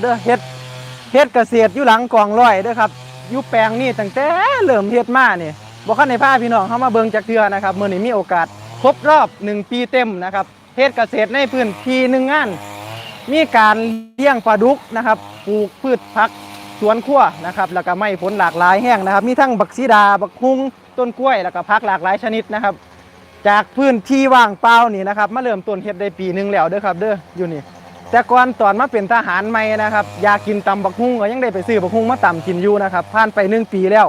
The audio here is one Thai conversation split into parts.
เด้อเฮ็ดเฮ็ดเกษตรอยู่หลังกองร้อยเด้อครับอยู่แปลงนี่ตั้งแต่เริ่มเฮ็ดมานี่บ่คันในพาพี่น้องเข้ามาเบิ่งจักเทื่อนะครับมื้อนี้มีโอกาสครบรอบ 1 ปีเต็มนะครับเฮ็ดเกษตรในพื้นที่หนึ่งงาน มีการเลี้ยงปลาดุกนะครับปลูกพืชผักสวนครัวนะครับแล้วก็ไม่ผลหลากหลายแห้งนะครับ มีทั้งบักซีดาบักฮุงต้นกล้วยแล้วก็ผักหลากหลายชนิดนะครับ จากพื้นที่ว่างเปล่านี่นะครับมาเริ่มต้นเฮ็ดได้ปีหนึงแล้วเด้อครับเด้ออยู่นี่ แต่ก่อนตอนมาเป็นทหารใหม่นะครับอยากกินตำบักฮุงก็ยังได้ไปซื้อบักฮุงมาตำกินอยู่นะครับผ่านไปหนึ่งปีแล้ว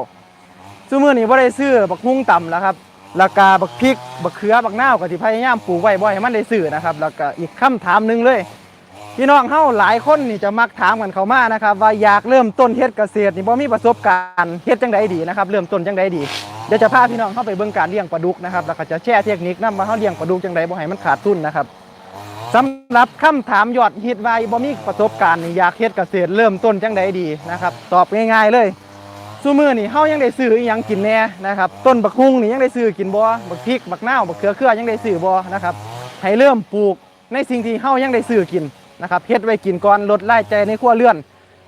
ซุมื้อนี้บ่ได้ซื้อบักฮุงตำแล้วครับแล้วก็บักพริกบักเขือบักนาวก็ที่พยายามปลูกไว้บ่อยให้มันได้ซื้อนะครับแล้วก็อีกคำถามหนึงเลยพี่น้องเฮาหลายคนนี่จะมักถามกันเขามานะครับ ว่าอยากเริ่มต้นเฮ็ดเกษตรนี่บ่มีประสบการณ์เฮ็ดจังไดดีนะครับเริ่มต้นจังไดดีเดี๋ยวจะพาพี่น้องเข้าไปเบิ่งการเลี้ยงปลาดุกนะครับแล้วก็จะแชร์เทคนิคนํว่าเฮาเลี้ยงปลาดุกจังไดบ่ให้มันขาดทุนนะครับ สำหรับคำถามยอดฮิตว่าบ่มีประสบการณ์นี่อยากเฮ็ดเกษตรเริ่มต้นจังไดดีนะครับ ตอบง่าย ๆ เลยซุมื้อนี่เฮายังได้ซื้ออยังกินแน่นะครับต้นบักฮุงนี่ยังได้ซื้อกินบ่บักพริกบักนาวบักเขือเครือยังได้ซื้อบ่นะครับให้เริ่มปลูกในสิ่งที่เฮายังได้ซื้อกินนะครับเฮ็ดไว้กินก่อนลดรายจ่ายในครัวเรือน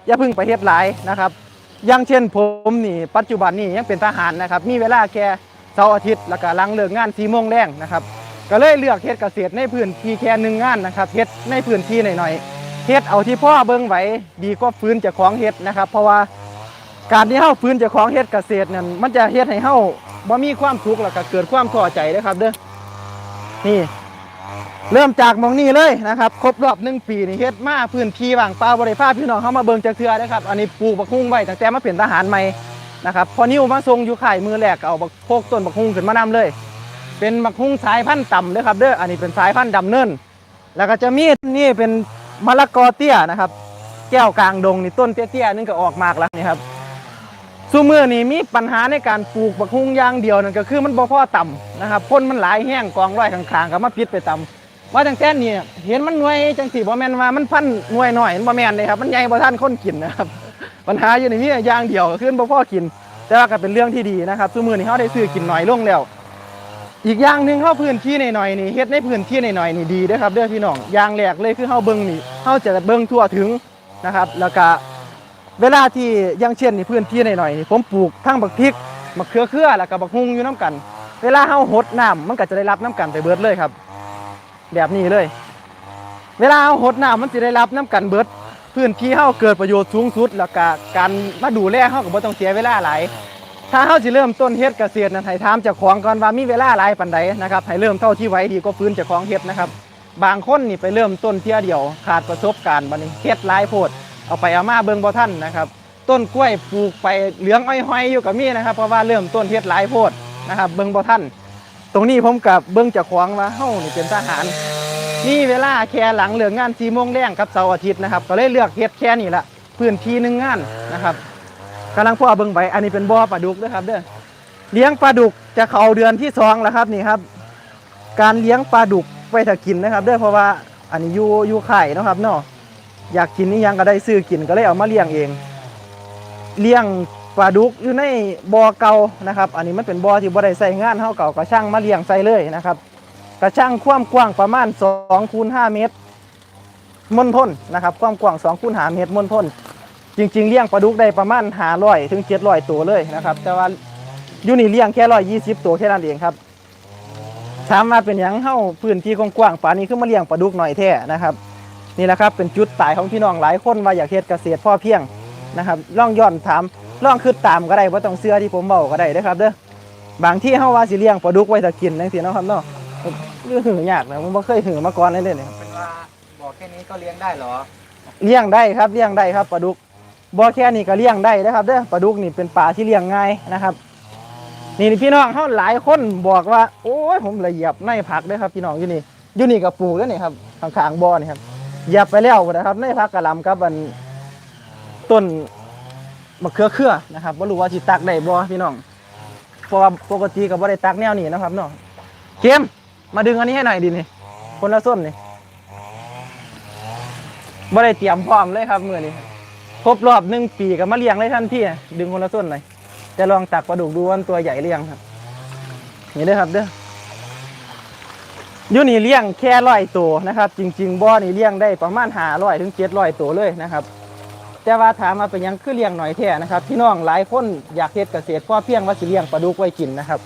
อย่าพึ่งไปเฮ็ดหลายนะครับอย่างเช่นผมนี่ปัจจุบันนี่ยังเป็นทหารนะครับมีเวลาแค่เสาร์อาทิตย์แล้วก็หลังเลิกงาน4โมงแรงนะครับ ก็เลยเลือกเฮ็ดเกษตรในพื้นที่แค่หนึ่งงานนะครับเฮ็ดในพื้นที่หน่อยๆเฮ็ดเอาที่พ่อเบิ่งไหวดีกว่าฟื้นจากของเฮ็ดนะครับ เพราะว่าการที่เฮาฟื้นจากของเฮ็ดเกษตรเนั่นมันจะเฮ็ดให้เฮาบ่มีความสุกขแล้วก็เกิดความท้อใจนะครับเด้อนี่ เริ่มจากมองนี้เลยนะครับครบรอบหนึ่งปีนี่เฮ็ดมาพื้นที่ว่างเปล่าบริภาพพี่น้องเข้ามาเบิ่งจากเทือนะครับอันนี้ปลูกบักฮุ้งไว้ตั้งแต่มาเป็นทหารใหม่นะครับพอนิ้วมาทรงอยู่ข่ายมือแรกก็เอาบักโพกต้นบักฮุ้งขึ้นมานำเลย เป็นบักฮุ้งสายพันธุ์ต่ำเด้อครับเด้ออันนี้เป็นสายพันธุ์ดำเนินแล้วก็จะมีนี่เป็นมะละกอเตี้ยนะครับ แก้วกลางดงนี่ต้นเตี้ยๆนึงก็ออกมากแล้วนี่ครับซูมือนี่มีปัญหาในการปลูกบักฮุ้งอย่างเดียวนั่นก็คือมันบ่พอต่ำนะครับพ่นมันหลายแห้งกองร้อยข้างๆก็มาพิษไปต่ำว่าจังแท้นี่เห็นมันหน่วยจังสีบ่แมนว่ามันพันหน่วยหน่อยบ่แมนเลยครับมันใหญ่บ่ทันคนกินนะครับปัญหาอยู่ในนี้อย่างเดียวก็คือบ่พอกิน แต่ว่าก็เป็นเรื่องที่ดีนะครับซุมื้อนี้เฮาได้ซื้อกินน้อยลงแล้ว อีกอย่างหนึ่งเฮาพื้นที่หน่อยๆนี่เฮ็ดในพื้นที่หน่อยๆนี่ดีเด้อครับเด้อพี่น้องอย่างแรกเลยคือเฮาเบิ่งนี่เฮาจะเบิ่งทั่วถึงนะครับ แล้วก็เวลาที่อย่างเช่นนี่พื้นที่หน่อยๆนี่ผมปลูกทั้งบักพริกมะเขือเครือแล้วก็บักฮุงอยู่น้กัน เวลาเฮาหดน้ำมันก็จะได้รับน้ำกันไปเบิดเลยครับ แบบนี้เลย เวลาเอาหดน้ำมันจะได้รับน้ำกันเบิดพื้นที่เฮาเกิดประโยชน์สูงสุด แล้วก็การมาดูแลเฮาก็บ่ต้องเสียเวลาหลาย ถ้าเฮาสิเริ่มต้นเฮ็ดเกษตรนั้นให้ถามเจ้าของก่อนว่ามีเวลาหลายปานใดนะครับให้เริ่มเท่าที่ไหวดีก็ฟื้นเจ้าของเฮ็ดนะครับ บางคนนี่ไปเริ่มต้นเที่ยเดียว ขาดประสบการณ์บัดนี้เฮ็ดหลายโพดเอาไปเอามาเบิ่งบ่ทันนะครับ ต้นกล้วยปลูกไปเหลืองอ้อยๆอยู่กับมีนะครับ เพราะว่าเริ่มต้นเฮ็ดหลายโพดนะครับเบิ่งบ่ทันตรงนี้ผมกับเบิ่งเจ้าของว่าเฮานี่เป็นทหารนี่เวลาแค่หลังเหลิกงานสี่โมงแรงกับเสาร์อาทิตย์นะครับ ก็เลยเลือกเฮ็ดแค่นี้ละพื้นที่หนึ่งงานนะครับ กำลังพ่อเบิ่งไปอันนี้เป็นบ่อปลาดุกเด้อครับเด้อเลี้ยงปลาดุกจะเข้าเดือนที่สองแล้วครับนี่ครับ การเลี้ยงปลาดุกไว้ถ้ากินนะครับเด้อเพราะว่าอันนี้อยู่อยู่ไข่นะครับเนาะอยากกินนี่ยังก็ได้ซื้อกินก็เลยเอามาเลี้ยงเอง เลี้ยงปลาดุกอยู่ในบ่อเก่านะครับ อันนี้มันเป็นบ่อที่บ่ได้ใส่งานเฮาเก่าก็ช่างมาเลี้ยงใส่เลยนะครับกระช่างความกว้างประมาณ2คูณ5เมตรมนทนนะครับ ความกว้าง2คูณ5เมตรมนทน จริง ๆเลี้ยงปลาดุกได้ประมาณ500ถึง700ตัวเลยนะครับ แต่ว่าอยู่นี่เลี้ยงแค่120ตัวแค่นั้นเองครับถามว่าเป็นหยังเฮาพื้นที่กว้างๆป่านนี้คือมาเลี้ยงปลาดุกหน่อยแท้นะครับ นี่แหละครับเป็นจุดตายของพี่น้องหลายคนว่าอยากเฮ็ดเกษตรพ่อเพียงนะครับล่องย้อนถามล่องคือตามก็ได้ว่าต้องเสื้อที่ผมเบาก็ได้เด้อครับเด้อบางที่เฮาว่าสิเลี้ยงปลาดุกไว้ถ้ากินจังซี่เนาะครับเนาะเรื่องหือยากนะผมบ่เคยหือมาก่อนเลยเนี่ยเป็นว่าบอกแค่นี้ก็เลี้ยงได้เหรอเลี้ยงได้ครับเลี้ยงได้ครับปลาดุก บ่แค่นี้ก็เลี้ยงได้นะครับเด้อปลาดุกนี่เป็นปลาที่เลี้ยงง่ายนะครับ นี่พี่น้องเขาหลายคนบอกว่า โอ้ยผมละเหยียบในผักด้อครับพี่น้องอยู่นี่อยู่นี่กับปลูกแล้วนี่ครับข้างๆบ่อนี่ครับเหยียบไปแล้วนะครับ ในผักกะหล่ำกับอันต้นมะเขือเครือนะครับบ่รู้ว่าสิตักได้บ่พี่น้องเพราะว่าปกติก็บ่ได้ตักแนวนี้นะครับเนาะเกมมาดึงอันนี้ให้หน่อยดินี่คนละส้นนี่บ่ได้เตรียมพร้อมเลยครับมือนี้ ครบรอบหนึ่งปีก็มาเลี้ยงเลยทันทีดึงคนละส้นหน่อยจะลองตักปลาดุกดูว่านตัวใหญ่หรือยังครับนี่เด้อครับเด้อยูนี่เลี้ยงแค่ร้อยตัวนะครับ จริง ๆบ่อนี่เลี้ยงได้ประมาณหาร้อยถึงเจ็ดร้อยตัวเลยนะครับ แต่ว่าถามมาเป็นยังคือเลี้ยงหน่อยแท้นะครับพี่น้องหลายคนอยากเฮ็ดเกษตรพอเพียงว่าสิเลี้ยงปลาดุกไว้กินนะครับ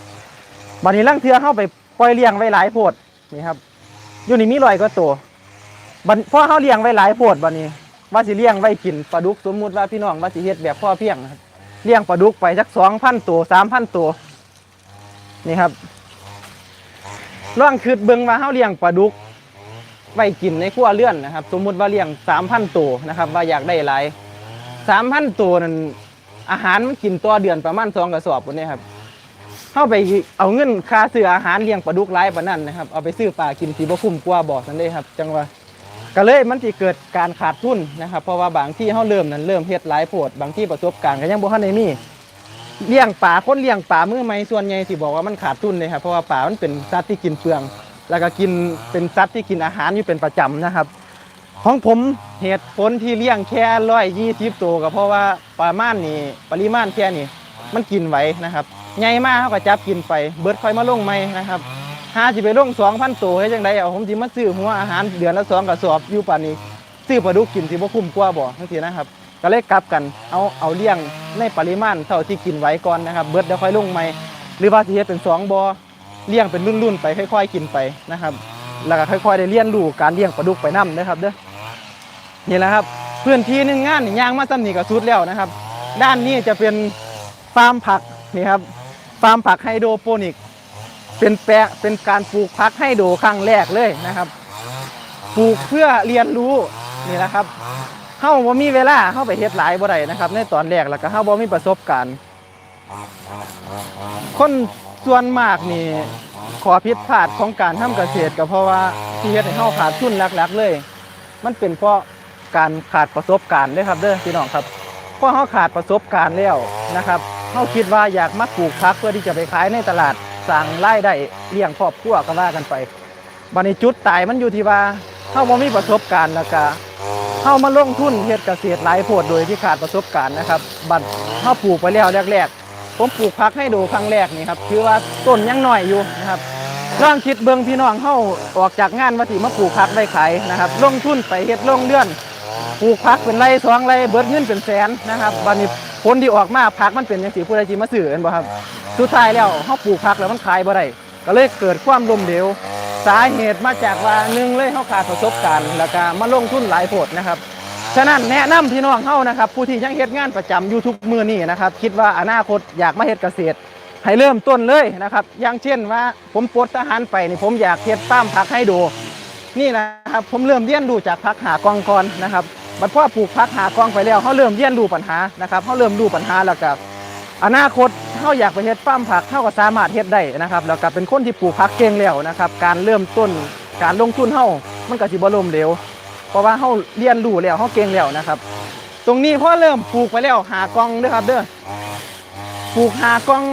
บัดนี้ลังเทือเข้าไปปล่อยเลี้ยงไว้หลายโพดนี่ครับยูนี่มีร้อยกว่าตัวบัดพอเฮาเลี้ยงไว้หลายโพดบัดนี้ ว่าสิเลี้ยงไว้กินปลาดุกสมมุติว่าพี่น้องว่าสิเฮ็ดแบบพ่อเพียงครับเลี้ยงปลาดุกไปสัก2,000ตัว3,000ตัวนี่ครับลองคิดเบิงว่าเฮาเลี้ยงปลาดุกไว้กินในครัวเรือนนะครับ สมมุติว่าเลี้ยงสามพันตัวนะครับ ว่าอยากได้หลายสามพันตัวนั้นอาหารมันกินตัวเดือนประมาณสองกระสอบคนนี้ครับเข้าไปเอาเงินค่าซื้ออาหารเลี้ยงปลาดุกหลายปานนั้นนะครับ เอาไปซื้อปลากินสีบ่คุ้มกว่าบ่อนั่นเลยครับ จังว่า ก็เลยมันสิเกิดการขาดทุนนะครับเพราะว่าบางที่เขาเริ่มนั้นเริ่มเฮ็ดหลายโพดบางที่ประสบการณ์ก็ยังบ่ทันได้มีเลี้ยงปลาคนเลี้ยงปลามือใหม่ส่วนใหญ่สิบอกว่ามันขาดทุนเลยครับเพราะว่าปลามันเป็นสัตว์ที่กินเปลือง แล้วก็กินเป็นสัตว์ที่กินอาหารอยู่เป็นประจำนะครับ ของผมเหตุผลที่เลี้ยงแค่ร้อยยี่สิบตัวก็เพราะว่าประมาณนี้ปริมาณแค่นี้มันกินไหวนะครับใหญ่มากเขาก็จับกินไปเบิดค่อยมาลงใหมนะครับ หาสิไปลงสองพันตัวให้จังไดเอาผมสิมาซื้อหัวอาหารเดือนละสองกระสอบอยู่ป่านนี้ซื้อปลาดุกกินสิบ่คุ้มกว่าบ่ทั้งทีนะครับ ก็เลยกลับกันเอาเอาเลี้ยงในปริมาณเท่าที่กินไหวก่อนนะครับ เบิดเดี๋ยวค่อยลงใหม่หรือว่าสิเฮ็ดเป็นสองบ่อเลี้ยงเป็นรุ่นๆไปค่อยๆกินไปนะครับแล้วก็ค่อยๆได้เรียนรู้การเลี้ยงปลาดุกไปนํนะครับเด้อนี่แหละครับพื้นที่หนึ่งงานย่างมาซ้ำนี่ก็สุดแล้วนะครับ ด้านนี้จะเป็นฟาร์มผักนี่ครับฟาร์มผักไฮโดรโปนิก เป็นแปลเป็นการปลูกผักไฮโดครั้งแรกเลยนะครับ ปลูกเพื่อเรียนรู้นี่แหละครับเฮาบ่มีเวลาเฮาไปเฮ็ดหลายบ่ได้นะครับ ในตอนแรกแล้วก็เฮาบ่มีประสบการณ์ คนส่วนมากนี่ขอผิดพลาดของการทำเกษตรก็เพราะว่าที่เฮ็ดให้เฮาขาดทุนหลักๆเลย มันเป็นเพราะการขาดประสบการณ์ด้อครับเด้อพี่น้องครับเพราะเฮาขาดประสบการณ์แล้วนะครับเฮาคิดว่าอยากมาปลูกผักเพื่อที่จะไปขายในตลาด สร้างรายได้เลี้ยงครอบครัวก็ว่ากันไปบันี้จุดตายมันอยู่ที่ว่าเฮาบ่มีประสบการณ์แล้วก็เฮามาลงทุนเฮ็ดเกษตรหลายโพดโดยที่ขาดประสบการณ์นะครับ บัดเฮาปลูกไปแล้วแรกๆ ผมปลูกผักให้ดูครั้งแรกนี่ครับคือว่าต้นยังน้อยอยู่นะครับลองคิดเบิ่งพี่น้องเฮาออกจากงานว่าสิมาปลูกผักได้ขายนะครับ ลงทุนไปเฮ็ดลงเดือนปลูกผักเป็นไรสองไรเบิดเงินเป็นแสนนะครับบัดนี้ผลที่ออกมาผักมันเป็นจังซี่ผู้ใดสิมาซื้อกันบ่ครับ สุดท้ายแล้วเฮาปลูกผักแล้วมันขายบ่ได้ก็เลยเกิดความล้มเหลวสาเหตุมาจากว่าหนึ่งเลยเฮาขาดประสบการณ์แล้วก็มาลงทุนหลายโพดนะครับฉะนั้นแนะนำพี่น้องเฮานะครับผู้ที่ยังเฮ็ดงานประจำอยู่ทุกมือนี่นะครับคิดว่าอนาคตอยากมาเฮ็ดเกษตร ให้เริ่มต้นเลยนะครับอย่างเช่นว่าผมปลดทหารไปนี่ผมอยากเฮ็ดฟาร์มผักให้ดูนี่นะครับผมเริ่มเรียนรู้จากผักหากองก่อนนะครับบัดพ่อปลูกผักหากองไปแล้วเขาเริ่มเรียนรู้ปัญหานะครับเขาเริ่มรู้ปัญหาแล้วก็ อนาคตเขาอยากไปเฮ็ดฟาร์มผักเขาก็สามารถเฮ็ดได้นะครับแล้วก็เป็นคนที่ปลูกผักเก่งแล้วนะครับ การเริ่มต้นการลงทุนเฮามันก็สิบ่ล้มเหลวเพราะว่าเขาเรียนรู้แล้วเขาเก่งแล้วนะครับ ตรงนี้พอเริ่มปลูกไปแล้วหากองเด้อครับเด้อปลูกหากอง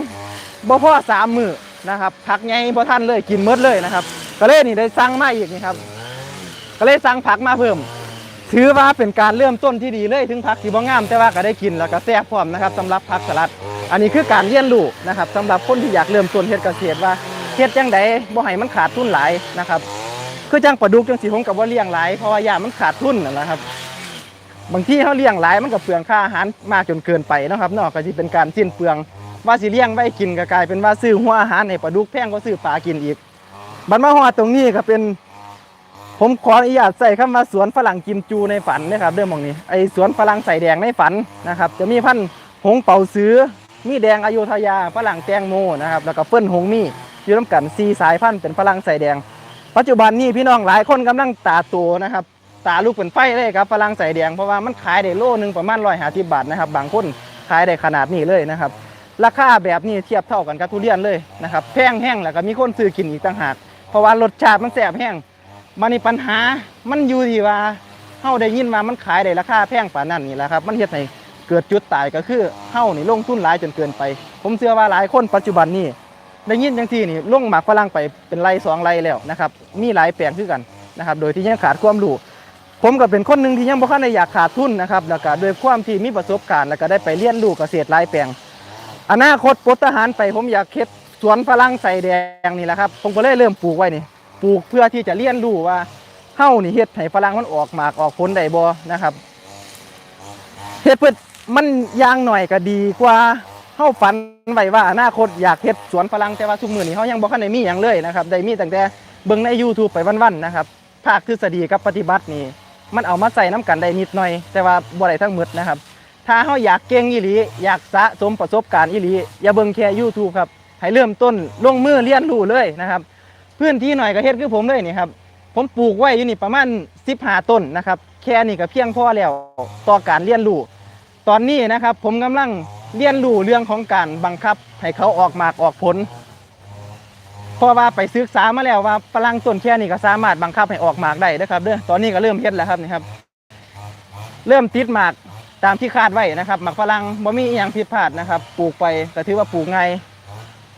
บ่พอสามมือนะครับผักไงบ่ทันเลยกินหมดเลยนะครับ ก็เลยนี่ได้สั่งมาอีกนี่ครับก็เลยสั่งผักมาเพิ่ม ถือว่าเป็นการเริ่มต้นที่ดีเลยถึงผักสีบ่งามแต่ว่าก็ได้กินแล้วก็แซ่บพร้อมนะครับสำหรับผักสลัด อันนี้คือการเรียนรู้นะครับสำหรับคนที่อยากเริ่มต้นเฮ็ดเกษตรว่าเฮ็ดจังไดบ่ให้มันขาดทุนหลายนะครับคือจังปลาดุกจังสีผมกับว่าเลี้ยงหลายเพราะว่ายามันขาดทุนนะครับ บางที่เขาเลี้ยงหลายมันก็เปลืองค่าอาหารมากจนเกินไปนะครับเนาก็สิเป็นการสิ้นเปลืองว่าสิเลี้ยงไว้กินก็กลายเป็นว่าซื้อหัวอาหารในปลาดุกแพงกว่าซื้อปลากินอีกบัดมาฮอดตรงนี้ก็เป็น ผมขออนุญาตใส่คำว่าสวนฝรั่งกิมจูในฝันนะครับเรื่องมองนี้ไอสวนฝรั่งใส่แดงในฝันนะครับ จะมีพันธุ์หงเป่าซื้อมีแดงอโยธยาฝรั่งแตงโมนะครับแล้วก็เฟิ่นหงมีอยู่ร่วมกันซีสายพันธุ์เป็นฝรั่งใส่แดง ปัจจุบันนี้พี่น้องหลายคนกำลังตาโตนะครับตาลูกเป็นไฟเลยครับฝรั่งใส่แดงเพราะว่ามันขายได้โลนึงประมาณร้อยห้าสิบบาทนะครับบางคนขายได้ขนาดนี้เลยนะครับราคาแบบนี้เทียบเท่ากันกับทุเรียนเลยนะครับแพงแห้งแล้วก็มีคนซื้อกินอีกต่างหากเพราะว่ารสชาติมันแสบแห้ง มันนี่ปัญหามันอยู่ที่ว่าเฮาได้ยินว่ามันขายได้ราคาแพงปานนั้นนี่แหละครับ มันเฮ็ดให้เกิดจุดตายก็คือเฮานี่ลงทุนหลายจนเกินไป ผมเชื่อว่าหลายคนปัจจุบันนี้ได้ยินจังที่นี่ลงหมากฝรั่งไปเป็นไรสองไรแล้วนะครับมีหลายแปลงคือกันนะครับโดยที่ยังขาดความรู้ผมก็เป็นคนหนึ่งที่ยังบ่ค่อยได้อยากขาดทุนนะครับแล้วก็ด้วยความที่มีประสบการณ์แล้วก็ได้ไปเรียนรู้เกษตรหลายแปลงอนาคตปลดทหารไปผมอยากเฮ็ดสวนฝรั่งใส่แดงนี่แหละครับผมก็เลยเริ่มปลูกไว้นี่ ปลูกเพื่อที่จะเรียนรู้ว่าเฮ้านี่เฮ็ดให้ฝรั่งมันออกหมากออกผลได้บ่นะครับเฮ็ดเพื่อมันยางหน่อยก็ดีกว่าเฮาฝันไว้ว่าอนาคตอยากเฮ็ดสวนฝรั่งแต่ว่าทุกมื้อนี้เฮายังบ่ทันได้มีหยังเลยนะครับได้มีตั้งแต่เบิ่งใน YouTube ไปวันๆนะครับภาคทฤษฎีกับปฏิบัตินี่มันเอามาใส่น้กันได้นิดหน่อย แต่ว่าบ่ได้ทั้งหมดนะครับ ถ้าเฮาอยากเก่งอีหลีอยากสะสมประสบการณ์อีหลีอย่าเบิ่งแค่ YouTube ครับให้เริ่มต้นลงมือเรียนรู้เลยนะครับ พื้นที่หน่อยก็เฮ็ดคือผมเลยนี่ครับผมปลูกไว้อยู่นี่ประมาณ15ต้นนะครับ แค่นี้ก็เพียงพอแล้วต่อการเรียนรู้ตอนนี้นะครับ ผมกำลังเรียนรู้เรื่องของการบังคับ ให้เขาออกหมากออกผลเพราะว่าไปศึกษามาแล้วว่าฝรั่งต้นแค่นี้ก็สามารถบังคับให้ออกหมากได้นะครับเด้อตอนนี้ก็เริ่มเฮ็ดแล้วครับนี่ครับ เริ่มติดหมากตามที่คาดไว้นะครับหมากฝรั่งบ่มีอย่างผิดพลาดนะครับ ปลูกไปก็ถือว่าปลูกง่าย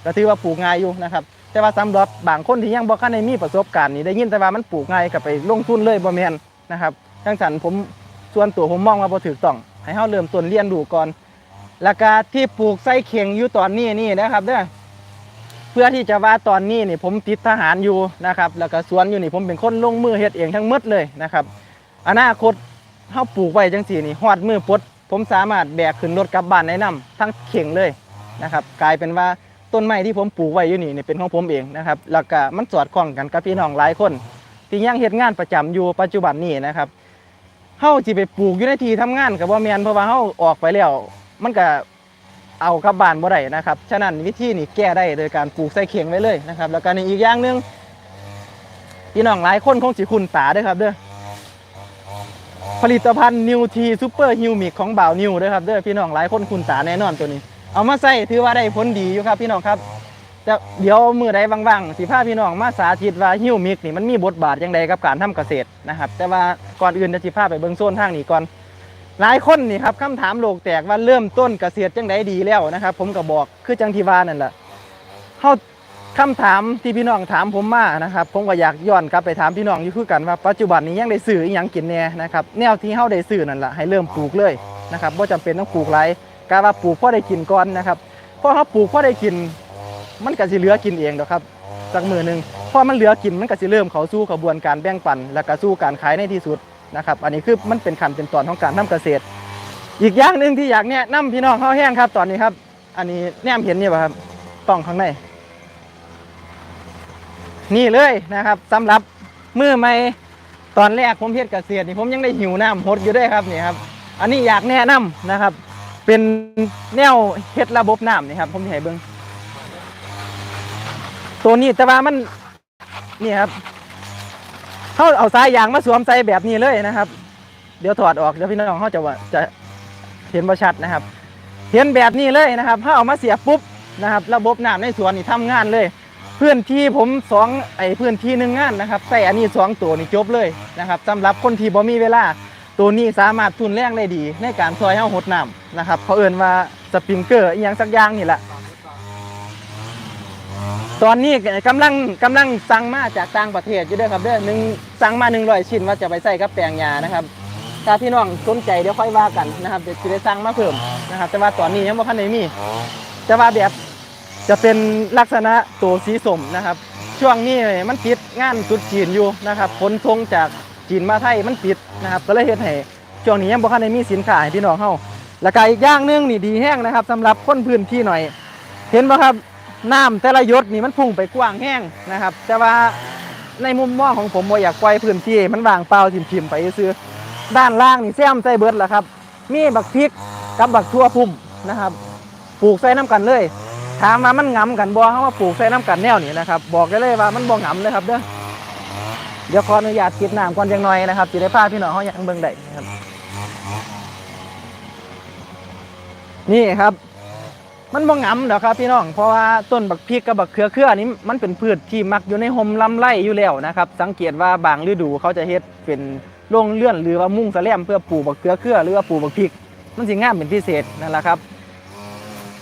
ก็ถือว่าปลูกง่ายอยู่นะครับ แต่ว่าสำหรับบางคนที่ยังบ่คันได้มีประสบการณ์นี่ได้ยินแต่ว่ามันปลูกง่ายก็ไปลงทุนเลยบ่แม่นนะครับจังสันผมส่วนตัวผมมองว่าบ่ถูกต้อง ให้เฮาเริ่มต้นเรียนรู้ก่อนแล้วก็ที่ปลูกไส้เข่งอยู่ตอนนี้นี่นะครับเด้อเพื่อที่จะว่าตอนนี้นี่ผมติดทหารอยู่นะครับ แล้วก็สวนอยู่นี่ผมเป็นคนลงมือเฮ็ดเองทั้งหมดเลยนะครับอนาคตเฮาปลูกไว้จังซี่นี่ฮอดมือปดผมสามารถแบกขึ้นรถกลับบ้านได้นํทั้งเข่งเลยนะครับ กลายเป็นว่า ต้นไม้ที่ผมปลูกไว้อยู่นี่นี่เป็นของผมเองนะครับแล้วก็มันสอดคล้องกันกับพี่น้องหลายคนที่ยังเฮ็ดงานประจำอยู่ปัจจุบันนี้นะครับเฮาสิไปปลูกอยู่ในที่ทำงานก็บ่แมนเพราะว่าเฮาออกไปแล้ว มันก็เอากลับบ้านบ่ได้นะครับฉะนั้นวิธีนี้แก้ได้โดยการปลูกใส่เข่งไว้เลยนะครับ แล้วก็ในอีกอย่างหนึงพี่น้องหลายคนคงสิคุ้นตาด้อครับเด้อผลิตภัณฑ์นิวทีซูเปอร์ฮิวมิกของบ่าวนิวด้วยครับเด้อพี่น้องหลายคนคุณตาแน่นอนตัวนี้ เอามาใส่ถือว่าได้ผลดีอยู่ครับพี่น้องครับแต่เดี๋ยวมือใดว่างๆสิพาพี่น้องมาสาธิตว่าฮิวมิกนี่มันมีบทบาทอย่างไรกับการทำเกษตรนะครับ แต่ว่าก่อนอื่นจะสิพาไปเบิ่งโซนทางนี้ก่อนหลายคนนี่ครับคำถามโลกแตกว่าเริ่มต้นเกษตรจังไดดีแล้วนะครับ ผมก็บอกคือจังที่ว่านั่นแหละเฮาคำถามที่พี่น้องถามผมมานะครับ ผมก็อยากย้อนกลับไปถามพี่น้องอยู่คือกันว่าปัจจุบันนี้ยังได้ซื้ออีหยังกินแน่นะครับแนวที่เฮาได้ซื้อนั่นแหละให้เริ่มปลูกเลยนะครับบ่จำเป็นต้องปลูกหลาย กะว่าปลูกพอได้กินก่อนนะครับพอเฮาปลูกพอได้กิน มันก็สิเหลือกินเองดอกครับสักมือหนึ่งพอมันเหลือกินมันก็สิเริ่มเขาสู่กระบวนการแบ่งปัน แล้วก็สู่การขายในที่สุดนะครับ อันนี้คือมันเป็นขั้นเป็นตอนของการทำเกษตร อีกอย่างหนึ่งที่อยากแนะนำพี่น้องเฮาแห้งครับตอนนี้ครับ อันนี้แนมเห็นนี่ป่ะครับต้องข้างในนี่เลยนะครับสำหรับมือใหม่ตอนแรกผมเฮ็ดเกษตรนี่ผมยังได้หิวน้ำหดอยู่ด้วยครับนี่ครับ อันนี้อยากแนะนำนะครับ เป็นแนวเฮ็ดระบบน้ำนี่ครับ ผมสิให้เบิ่งตัวนี้แต่ว่ามันนี่ครับเขาเอาสายยางมาสวมใส่แบบนี้เลยนะครับ เดี๋ยวถอดออกเดี๋ยวพี่น้องเขาจะว่าจะเห็นบ่ชัดนะครับ เห็นแบบนี้เลยนะครับถ้าเอามาเสียบปุ๊บนะครับ ระบบน้ำในสวนนี่ทำงานเลยพื้นที่ผมสองไอ้พื้นที่หนึ่งงานนะครับใส่อันนี้สองตัวนี่จบเลยนะครับสำหรับคนที่บ่มีเวลา ตัวนี้สามารถทุนแรงได้ดี ในการซอยเฮาหดน้ำนะครับเขาเอ่นว่าสปริงเกอร์อหย่างสักอย่างนี่แหละตอนนี้กำลังกำลังสั่งมาจากต่างประเทศอยู่ด้วยครับเด้อหนึ่งสั่งมาหนึ่งร้อยชิ้นว่าจะไปใส่กับแปลงยานะครับถ้าพี่น้องสนใจเดี๋ยวค่อยว่ากันนะครับเดี๋ยวจะได้สั่งมาเพิ่มนะครับ แต่ว่าตอนนี้ยังบ่ทันได้มีแต่ว่าแบบจะเป็นลักษณะตัวสีสมนะครับ ช่วงนี้มันติดงานจุดจีนอยู่นะครับขนทงจาก จีนมาไทยมันติดนะครับก็เลยเฮ็ดให้ช่วงนี้ยังบ่ทันได้มีสินค้าให้พี่น้องเฮาแล้วก็อีกอย่างหนึงนี่ดีแห้งนะครับสำหรับคนพื้นที่หน่อย เห็นบ่ครับน้ำแต่ละยดนี่มันพุ่งไปกว้างแห้งนะครับ แต่ว่าในมุมมองของผมบ่อยากปล่อยพื้นที่มันว่างเปล่าทิมๆไปซื่อด้านล่างนี่แซมใส่เบิดล่ะครับ มีบักพริกกับบักทั่วพุ่มนะครับ ปลูกใส่น้ำกันเลยถามว่ามันงำกันบ่เขาว่าปลูกใส่น้ำกันแนวนี้นะครับ บอกได้เลยว่ามันบ่งำเลยครับเด้อ เดี๋ยวขออนุญาตกินน้ำก่อนจังหน่อยนะครับจะได้พาพี่น้องเขาอย่างเบิ่งได้นะครับ นี่ครับ มันบ่งำดอกครับพี่น้อง เพราะว่าต้นบักพริกกับบักเขือเขือนี้มันเป็นพืชที่มักอยู่ในห่มลำไรอยู่แล้วนะครับ สังเกตว่าบางฤดูเขาจะเฮ็ดเป็นโรงเลื่อนหรือว่ามุ้งแสลมเพื่อปลูกบักเขือเขือหรือว่าปลูกบักพริก มันสิงามเป็นพิเศษนั่นแหละครับ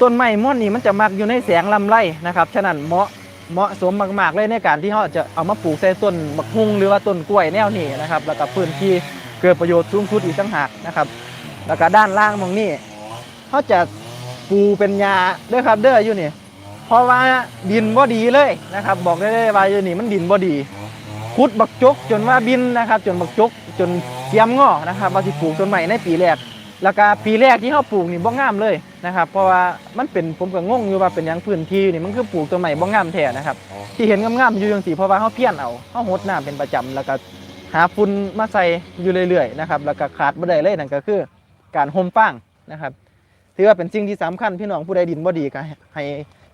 ต้นไม้ม่อนนี่มันจะมักอยู่ในแสงลำไรนะครับ ฉะนั้นเหมาะ เหมาะสมมากๆเลยในการที่เขาจะเอามาปลูกใส่ต้นบักฮุงหรือว่าต้นกล้วยแนวนี้นะครับแล้วก็พื้นที่เกิดประโยชน์สูงสุดอีกต่างหากนะครับ แล้วก็ด้านล่างมองนี่เขาจะปูเป็นยาด้อครับเด้ออยู่นี่เพราะว่าดินบ่ดีเลยนะครับ บอกได้เลยว่าอยู่นี่มันดินบ่ดีขุดบักจกจนว่าบินนะครับ จนบักจกจนเสียมงอนะครับว่าสิปลูกต้นใหม่ในปีแรกแล้วก็ปีแรกที่เขาปลูกนี่บ่งามเลย นะครับ เพราะว่ามันเป็นผมก็งงอยู่ว่าเป็นหยังพื้นที่นี่มันคือปลูกตัวใหม่บ่งามแท้นะครับที่เห็นงามๆอยู่จังซี่เพราะว่าเขาเพี้ยนเอาเขาหดน้ำเป็นประจำแล้วก็หาฝุ่นมาใส่อยู่เรื่อยๆนะครับแล้วก็ขาดบ่ได้เลยนั่นก็คือ การห่มฟางนะครับถือว่าเป็นสิ่งที่สำคัญพี่น้องผู้ใดดินบ่ดีก็ให้ให้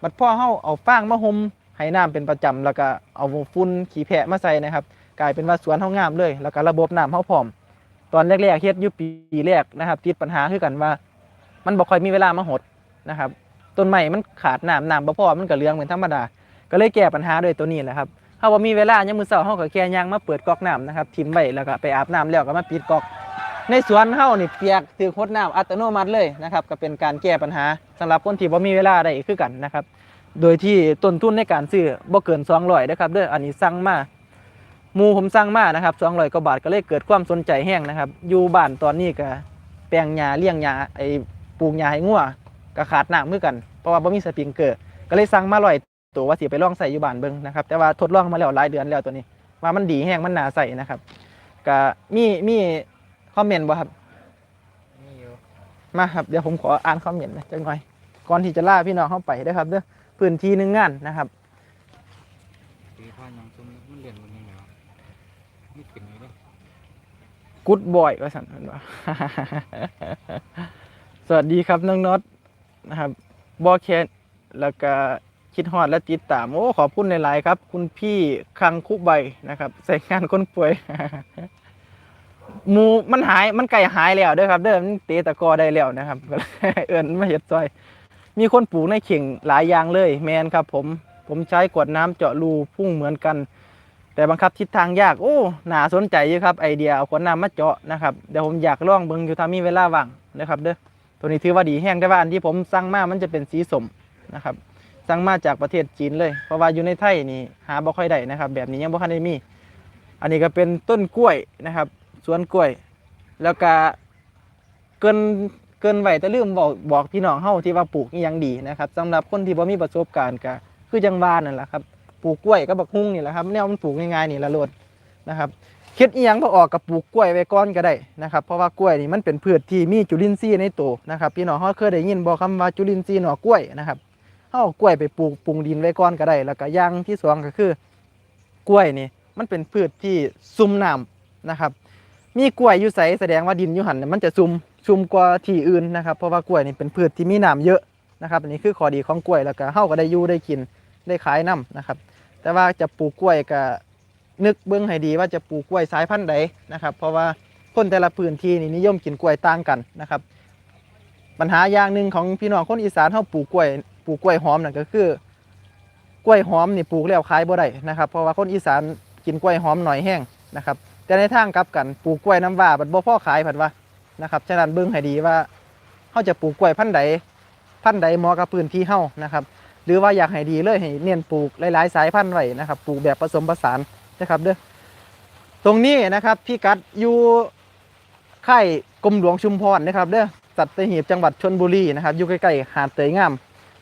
บัดพ่อเฮาเอาฟางมาห่มให้น้ำเป็นประจำแล้วก็เอาฝุ่นขี้แพะมาใส่นะครับ กลายเป็นว่าสวนเฮางามเลย แล้วก็ระบบน้ำเฮาพร้อม ตอนแรกๆเฮ็ดอยู่ปีแรกนะครับติดปัญหาคือกันว่า มันบ่ค่อยมีเวลามาหดนะครับต้นไม้มันขาดน้ำน้ำบ่พอมันก็เหลืองเป็นธรรมดา ก็เลยแก้ปัญหาด้วยตัวนี้แหละครับถ้าว่ามีเวลายามมื้อเช้าเฮาก็แค่ย่างมาเปิดก๊อกน้ำนะครับทิ้งไว้แล้วก็ไปอาบน้ำแล้วก็มาปิดก๊อก ในสวนเฮานี่เปียกถือหดน้ำอัตโนมัติเลยนะครับก็เป็นการแก้ปัญหาสำหรับคนที่บ่มีเวลาได้คือกันนะครับโดยที่ต้นทุนในการซื้อบ่เกิน200นะครับเด้ออันนี้สั่งมาหมูผมสั่งมานะครับ200กว่าบาทก็เลยเกิดความสนใจแห้งนะครับ อยู่บ้านตอนนี้ก็แปลงหญ้าเลี้ยงหญ้าไอ ปลูกหญ้าให้งัวก็ขาดน้ำคือกันเพราะว่าบ่มีสปริงเกอร์ก็เลยสั่งมาร้อยตัวว่าสิไปลองใส่อยู่บ้านเบิ่งนะครับแต่ว่าทดลองมาแล้วหลายเดือนแล้วตัวนี้ ว่ามันดีแห้งมันน่าใส่นะครับก็มีมีคอมเมนต์บ่ครับนี่อยู่มาครับเดี๋ยวผมขออ่านคอมเมนต์นะจังหน่อยก่อนที่จะล่าพี่น้องเข้าไปเด้อครับเด้อพื้นที่หนึ่งงานนะครับตีท่อนยังซุ้มมันเรียนมันยังไงวะนี่ขึ้นอยู่เด้อ กู๊ดบอยก็สั่นเพิ่นว่า สวัสดีครับน้องน็อตนะครับบอแคนแล้วก็คิดฮอดและติดตามโอ้ขอบคุณหลายๆครับ คุณพี่คังคุใบนะครับใส่งานคนป่วยหมูมันหายมันไก่หายแล้วเด้อครับ เด้อมันเตะตะกอได้แล้วนะครับเลยเอิ้นมาเฮ็ดซอย มีคนปลูกในเข่งหลายอย่างเลย แมนครับ ผมผมใช้กวดน้ำเจาะรูพุ่งเหมือนกัน แต่บังคับทิศทางยากโอ้หนาสนใจอยู่ครับไอเดียเอาขวดน้ำมาเจาะนะครับเดี๋ยวผมอยากลองเบิ่งอยู่ถ้ามีเวลาว่างนะครับ เด้อ ตัวนี้ถือว่าดีแห้งแต่ว่าอันที่ผมสั่งมามันจะเป็นสีสมนะครับสั่งมาจากประเทศจีนเลย เพราะว่าอยู่ในไทยนี่หาบ่ค่อยได้นะครับ แบบนี้ยังบ่ค่อยได้มี อันนี้ก็เป็นต้นกล้วยนะครับสวนกล้วย แล้วก็เกินเกินไหวแต่ลืมบอกบอกพี่น้องเฮาที่ว่าปลูกยังดีนะครับสำหรับคนที่บ่มีประสบการณ์ก็คือจังวานนั่นแหละครับปลูกกล้วยกับบักฮุ่งนี่แหละครับแนวมันปลูกง่ายๆนี่ละโลดนะครับ เคิดอีหยังบ่ออกกับปลูกกล้วยไว้ก่อนก็ได้นะครับเพราะว่ากล้วยนี่มันเป็นพืชที่มีจุลินทรีย์ในตัวนะครับพี่น้องเฮาเคยได้ยินบ่คำว่าจุลินทรีย์หน่อกล้วยนะครับเฮาเอากล้วยไปปลูกปรุงดินไว้ก่อนก็ได้แล้วก็อย่างที่สองก็คือกล้วยนี่มันเป็นพืชที่ซุ่มน้ำนะครับ มีกล้วยอยู่ใสแสดงว่าดินอยู่หันมันจะซุ่มซุ่มกว่าที่อื่นนะครับเพราะว่ากล้วยนี่เป็นพืชที่มีน้ำเยอะนะครับอันนี้คือข้อดีของกล้วยแล้วก็เฮาก็ได้อยู่ได้กินได้ขายน้ำนะครับ แต่ว่าจะปลูกกล้วยก็ นึกเบื้องให้ดีว่าจะปลูกกล้วยสายพันธุ์ใดนะครับ เพราะว่าคนแต่ละพื้นที่นี่นิยมกินกล้วยต่างกันนะครับ ปัญหาอย่างหนึ่งของพี่น้องคนอีสานเขาปลูกกล้วยปลูกกล้วยหอมนั่นก็คือกล้วยหอมนี่ปลูกแล้วขายบ่ได้นะครับ เพราะว่าคนอีสานกินกล้วยหอมหน่อยแห้งนะครับแต่ในทางกลับกันปลูกกล้วยน้ำว้าบัดบ่พ่อขายผัดว่านะครับฉะนั้นเบิ่งให้ดีว่าเขาจะปลูกกล้วยพันธุ์ใดพันธุ์ใดเหมาะกับพื้นที่เฮานะครับ หรือว่าอยากให้ดีเลยให้เน้นปลูกหลายๆ สายพันธุ์ไว้นะครับ ปลูกแบบผสมผสาน นะครับเด้อตรงนี้นะครับพี่กัดอยู่ค่ายกรมหลวงชุมพรนะครับเด้อสัตหีบจังหวัดชนบุรีนะครับอยู่ใกล้ๆหาดเตยงาม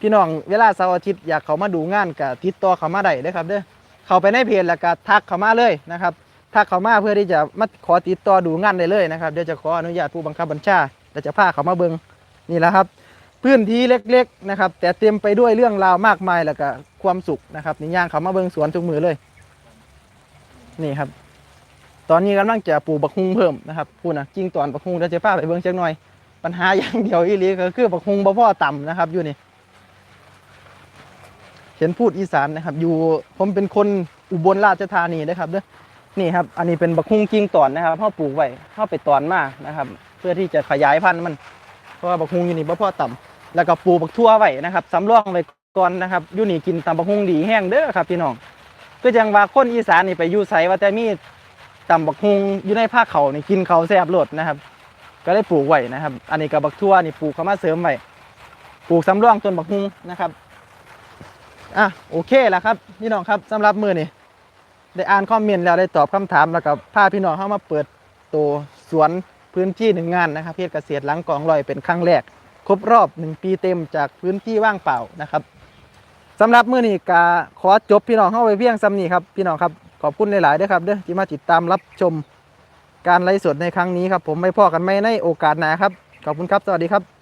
พี่น้องเวลาเสาร์อาทิตย์อยากเขามาดูงานกับติดต่อเขามาได้เด้อครับเด้อเขาไปในเพจแล้วก็ทักเขามาเลยนะครับทักเขามาเพื่อที่จะมาขอติดต่อดูงานได้เลยนะครับเดี๋ยวจะขออนุญาตผู้บังคับบัญชาแล้วจะพาเขามาเบิงนี่แหละครับ พื้นที่เล็กๆนะครับแต่เต็มไปด้วยเรื่องราวมากมายแล้วก็ความสุขนะครับนี่ย่างเขามาเบิงสวนทุกมือเลย นี่ครับ ตอนนี้กำลังจะปลูกบักฮุงเพิ่มนะครับพูดนะกิ่งตอนบักฮุงเดี๋ยวจะพาไปเบิงจักหน่อย ปัญหาอย่างเดียวอีหลีก็คือบักฮุงบ่พ่อต่ำนะครับ อยู่นี่เห็นพูดอีสานนะครับ อยู่ผมเป็นคนอุบลราชธานีนะครับเด้อนี่ครับ อันนี้เป็นบักฮุงกิ่งตอนนะครับเขาปลูกไว้เขาไปตอนมานะครับ เพื่อที่จะขยายพันธุ์มัน เพราะว่าบักฮุงอยู่นี่บ่พอต่ำแล้วก็ปลูกบักทั่วไว้นะครับสำรองไว้ก่อนนะครับอยู่นี่กินตำบักฮุงดีแห้งเด้อครับพี่น้อง ก็จังว่าคนอีสานนี่ไปอยู่ไสว่าแต่มีตำบักฮุงอยู่ในภาคเขานี่กินเขาแซ่บโลดนะครับ ก็ได้ปลูกไว้นะครับ อันนี้กับบักทั่วนี่ปลูกเข้ามาเสริมไว้ปลูกสำรองต้นบักฮุงนะครับอะโอเคแล้วครับพี่น้องครับสำหรับมือนี่ได้อ่านคอมเมนต์แล้วได้ตอบคำถามแล้วก็พาพี่น้องเข้ามาเปิดตัวสวนพื้นที่หนึ่งงานนะครับเพศเกษตรหลังกองลอยเป็นครั้งแรก ครบรอบหนึ่งปีเต็มจากพื้นที่ว่างเปล่านะครับ สำหรับมื้อนี้ก็ขอจบพี่น้องเข้าไปเพียงซ้ำนี้ครับพี่น้องครับขอบคุณหลายๆด้วยครับเด้อที่มาติดตามรับชมการไลฟ์สดในครั้งนี้ครับ ผมไม่พอกันไม่ในโอกาสหนาครับขอบคุณครับสวัสดีครับ